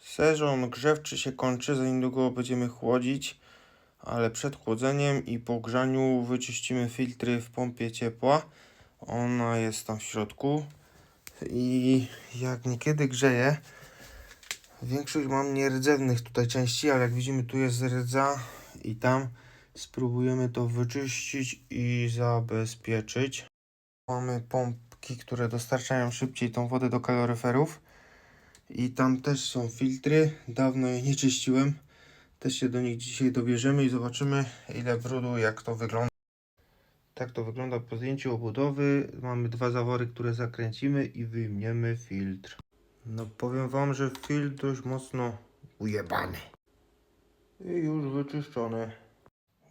Sezon grzewczy się kończy, za niedługo będziemy chłodzić, ale przed chłodzeniem i po grzaniu wyczyścimy filtry w pompie ciepła. Ona jest tam w środku i jak niekiedy grzeje, większość mam nierdzewnych tutaj części, ale jak widzimy tu jest rdza i tam spróbujemy to wyczyścić i zabezpieczyć. Mamy pompki, które dostarczają szybciej tą wodę do kaloryferów. I tam też są filtry. Dawno je nie czyściłem. Też się do nich dzisiaj dobierzemy i zobaczymy ile brudu, jak to wygląda. Tak to wygląda po zdjęciu obudowy. Mamy dwa zawory, które zakręcimy i wyjmiemy filtr. No powiem wam, że filtr dość mocno ujebany. I już wyczyszczony.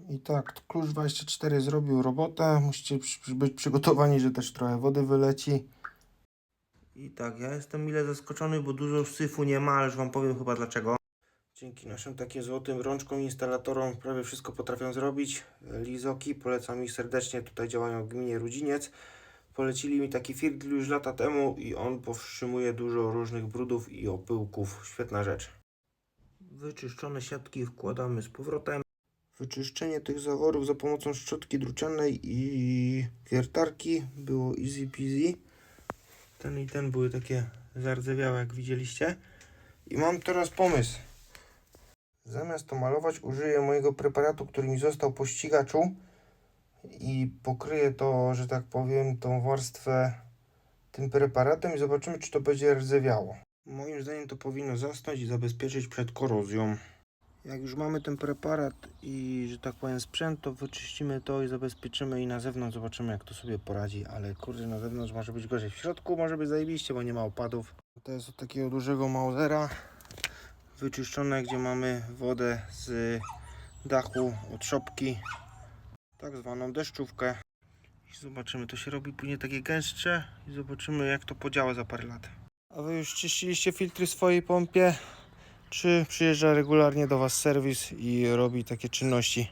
I tak, klucz 24 zrobił robotę. Musicie być przygotowani, że też trochę wody wyleci. I tak, ja jestem mile zaskoczony, bo dużo syfu nie ma, ale już wam powiem chyba dlaczego. Dzięki naszym takim złotym rączkom instalatorom prawie wszystko potrafią zrobić. Lizoki, polecam ich serdecznie, tutaj działają w gminie Rudziniec. Polecili mi taki filtr już lata temu i on powstrzymuje dużo różnych brudów i opyłków. Świetna rzecz. Wyczyszczone siatki wkładamy z powrotem. Wyczyszczenie tych zaworów za pomocą szczotki drucianej i wiertarki było easy peasy. Ten i ten były takie zardzewiałe, jak widzieliście. I mam teraz pomysł. Zamiast to malować, użyję mojego preparatu, który mi został po ścigaczu i pokryję to, że tak powiem, tą warstwę tym preparatem i zobaczymy, czy to będzie rdzewiało. Moim zdaniem to powinno zasnąć i zabezpieczyć przed korozją. Jak już mamy ten preparat i, że tak powiem, sprzęt, to wyczyścimy to i zabezpieczymy i na zewnątrz zobaczymy, jak to sobie poradzi. Ale kurde, na zewnątrz może być gorzej. W środku może być zajebiście, bo nie ma opadów. To jest od takiego dużego Mausera wyczyszczone, gdzie mamy wodę z dachu od szopki, tak zwaną deszczówkę. I zobaczymy, to się robi później takie gęstsze i zobaczymy, jak to podziała za parę lat. A wy już czyściliście filtry w swojej pompie? Czy przyjeżdża regularnie do Was serwis i robi takie czynności?